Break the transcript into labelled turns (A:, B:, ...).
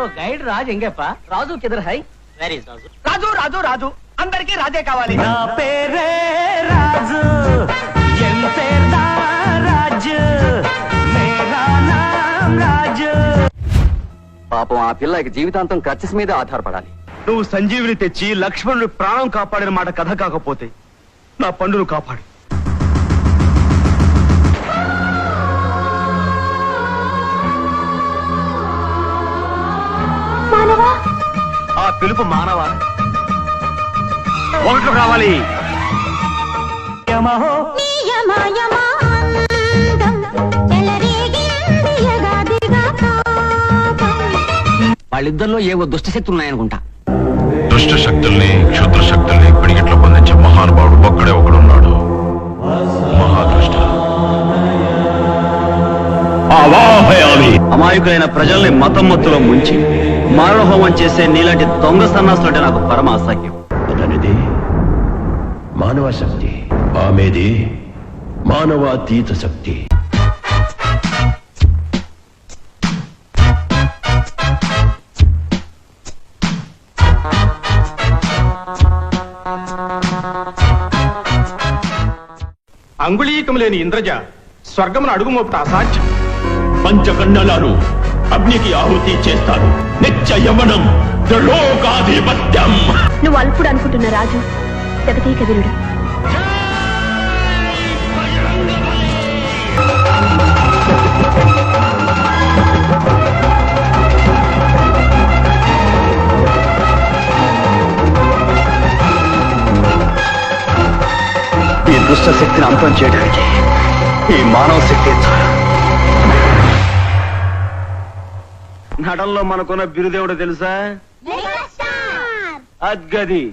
A: Guide Raju ఎంగప్ప. రాజు కిదర్ హై? వెరీ రాజు?
B: రాజు రాజు రాజు. అందరికీ రాజే కావాలి.
A: నా పేరే రాజు. ఎన్ రాజు. మేరా నామ్ రాజు.
C: పాపం ఆ పిల్ల ఇక జీవితాంతం ఖర్చు మీద ఆధారపడాలి.
B: నువ్వు సంజీవిని తెచ్చి లక్ష్మణుడి ప్రాణం కాపాడిన మాట కథ కాకపోతే నా పండును కాపాడు. పిలుపు మానవ. ఓట్లు కావాలి.
A: యమహో
C: వాళ్ళిద్దరిలో ఏవో దుష్టశక్తులు ఉన్నాయనుకుంటా.
D: దుష్ట శక్తుల్ని క్షుద్ర శక్తుల్ని పిడిగిట్లో బంధించే మహానుభావుడు ఒక్కడే ఒకడున్నాడు. మహాదృష్ట.
B: అమాయకులైన ప్రజల్ని మతం మత్తులో ముంచి మారణహోమం చేసే నీలాంటి దొంగ సన్నాసులు అంటే నాకు పరమ అసహ్యం.
E: అతనిది మానవ శక్తి. ఆమెది మానవాతీత శక్తి.
B: అంగుళీకం లేని ఇంద్రజ స్వర్గమును అడుగుమోపుట అసాధ్యం.
E: పంచకన్నలారు అగ్నికి ఆహుతి చేస్తారు నిత్య యవనం త్రిలోకాధిపత్యం.
F: నువ్వు అల్పుడు అనుకుంటున్న రాజు జగతీక వీరుడు.
B: ఈ దుష్ట శక్తిని అంతం చేయడానికి ఈ మానవ శక్తి చాలు. నడంలో మనకున్న బిరుదేవుడు తెలుసా? అద్గది.